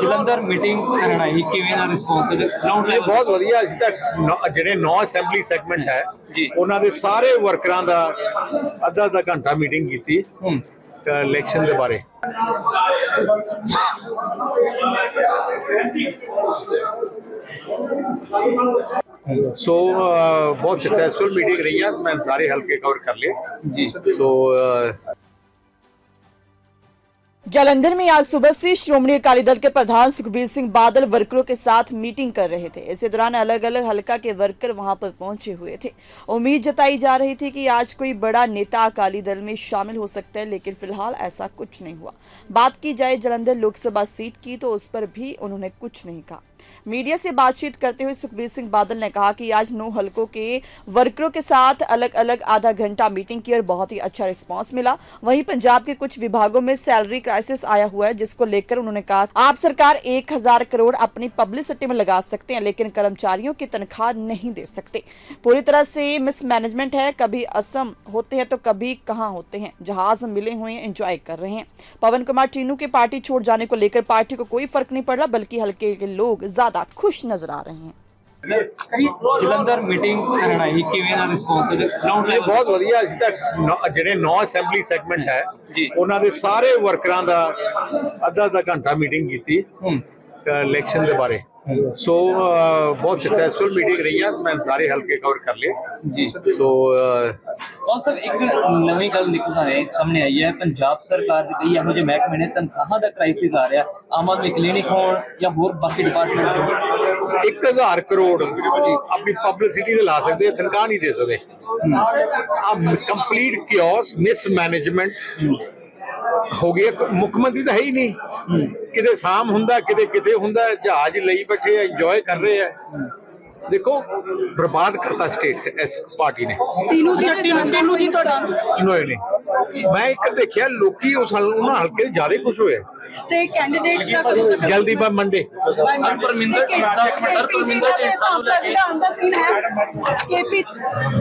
Jalandhar meeting ਹੀ ਕਿਵੇਂ ਦਾ response ground level ਬਹੁਤ ਵਧੀਆ ਅਸੀਂ ਤਾਂ ਜਿਹੜੇ ਨੌ ਅਸੈਂਬਲੀ ਸੈਗਮੈਂਟ ਹੈ। ਉਹਨਾਂ ਦੇ ਸਾਰੇ ਵਰਕਰਾਂ ਦਾ ਅੱਧਾ ਅੱਧਾ ਘੰਟਾ ਮੀਟਿੰਗ ਕੀਤੀ ਹੂੰ। ਇਲੈਕਸ਼ਨ ਦੇ ਬਾਰੇ। ਸੋ ਬਹੁਤ ਸਕਸੈਸਫੁਲ ਮੀਟਿੰਗ ਰਹੀਆਂ ਮੈਂ ਸਾਰੇ ਹਲਕੇ ਕਵਰ ਕਰ ਲਏ। ਜੀ। ਸੋ जालंधर में आज सुबह से श्रोमणी अकाली दल के प्रधान सुखबीर सिंह बादल वर्करों के साथ मीटिंग कर रहे थे। इसी दौरान अलग अलग हलका के वर्कर वहाँ पर पहुँचे हुए थे। उम्मीद जताई जा रही थी कि आज कोई बड़ा नेता अकाली दल में शामिल हो सकता है, लेकिन फ़िलहाल ऐसा कुछ नहीं हुआ। बात की जाए जलंधर लोकसभा सीट की तो उस पर भी उन्होंने कुछ नहीं कहा। मीडिया से बातचीत करते हुए सुखबीर सिंह बादल ने कहा कि आज नौ हलकों के वर्करों के साथ अलग अलग आधा घंटा मीटिंग की और बहुत ही अच्छा रिस्पांस मिला। वहीं पंजाब के कुछ विभागों में सैलरी क्राइसिस आया हुआ है, जिसको लेकर उन्होंने कहा, आप सरकार एक हज़ार करोड़ अपनी पब्लिसिटी में लगा सकते हैं, लेकिन कर्मचारियों की तनख्वाह नहीं दे सकते। पूरी तरह से मिसमैनेजमेंट है, कभी असम होते हैं तो कभी कहाँ होते हैं, जहाज़ मिले हुए एंजॉय कर रहे हैं। पवन कुमार टीनू के पार्टी छोड़ जाने को लेकर पार्टी को कोई फ़र्क नहीं पड़ रहा, बल्कि हल्के के लोग ज़्यादा खुश नज़र आ रहे हैं। ਜਲੰਧਰ ਮੀਟਿੰਗ ਕਰਨਾ ਹੀ ਕਿਵੇਂ ਦਾ ਰਿਸਪੌਂਸ ਗਰਾਊਂਡ ਲੈਵਲ ਬਹੁਤ ਵਧੀਆ ਅਸੀਂ ਤਾਂ ਜਿਹੜੇ ਨੌ ਅਸੈਂਬਲੀ ਸੈਗਮੈਂਟ ਹੈ। ਉਹਨਾਂ ਦੇ ਸਾਰੇ ਵਰਕਰਾਂ ਦਾ ਅੱਧਾ ਅੱਧਾ ਘੰਟਾ ਮੀਟਿੰਗ ਕੀਤੀ ਹੂੰ। ਇਲੈਕਸ਼ਨ ਦੇ ਬਾਰੇ। ਸੋ ਬਹੁਤ ਸਕਸੈਸਫੁਲ ਮੀਟਿੰਗ ਰਹੀਆਂ ਮੈਂ ਸਾਰੇ ਹਲਕੇ ਕਵਰ ਕਰ ਲਏ। ਜੀ। ਸੋ ਕੌਣ ਸਰ ਇੱਕ ਨਵੀਂ ਗੱਲ ਨਿਕਲ ਆਏ ਸਾਹਮਣੇ ਆਈ ਹੈ ਪੰਜਾਬ ਸਰਕਾਰ ਦੇ ਕਈ ਇਹੋ ਜਿਹੇ ਮਹਿਕਮੇ ਨੇ ਤਨਖਾਹਾਂ ਦਾ ਕ੍ਰਾਈਸਿਸ ਆ ਰਿਹਾ ਆਮ ਆਦਮੀ ਕਲੀਨਿਕ ਹੋਣ ਜਾਂ ਹੋਰ ਬਾਕੀ ਡਿਪਾਰਟਮੈਂਟ ਹੋਣ। 1000 ਕਰੋੜ ਆਪਣੀ ਪਬਲਿਸਿਟੀ ਤੇ ਲਾ ਸਕਦੇ ਆ, ਤਨਖਾਹ ਨਹੀਂ ਦੇ ਸਕਦੇ। ਆ ਕੰਪਲੀਟ ਕਿਓਸ ਮਿਸਮੈਨੇਜਮੈਂਟ ਹੋ ਗਿਆ ਕ- ਮੁੱਖ ਮੰਤਰੀ ਤਾਂ ਹੈ ਹੀ ਨਹੀਂ। ਕਿਤੇ ਸ਼ਾਮ ਹੁੰਦਾ ਕਿਤੇ ਕਿਤੇ ਹੁੰਦਾ ਜਹਾਜ਼ ਲਈ ਬੈਠੇ ਆ ਇੰਜੋਏ ਕਰ ਰਹੇ ਆ। ਦੇਖੋ ਬਰਬਾਦ ਕਰਤਾ ਸਟੇਟ ਇਸ ਪਾਰਟੀ ਨੇ। ਤੀਨੂ ਜੀ ਤੀਨੂ ਜੀ ਤੁਹਾਡਾ ਇਨੋਏ ਨੇ ਮੈਂ ਇੱਕ ਦੇਖਿਆ ਲੋਕੀ ਉਸ ਉਹਨਾਂ ਹਲਕੇ ਜ਼ਿਆਦਾ ਖੁਸ਼ ਹੋਏ। ਤੇ ਕੈਂਡੀਡੇਟਸ ਦਾ ਕਦੋਂ ਤੱਕ ਜਲਦੀ ਬਾ Monday. Sir Parminder sir Parminder Dhind ਸਾਹਿਬ ਨੂੰ ਲੈ ਕੇ ਦਾ ਸੀਨ ਹੈ ਕੇਪੀ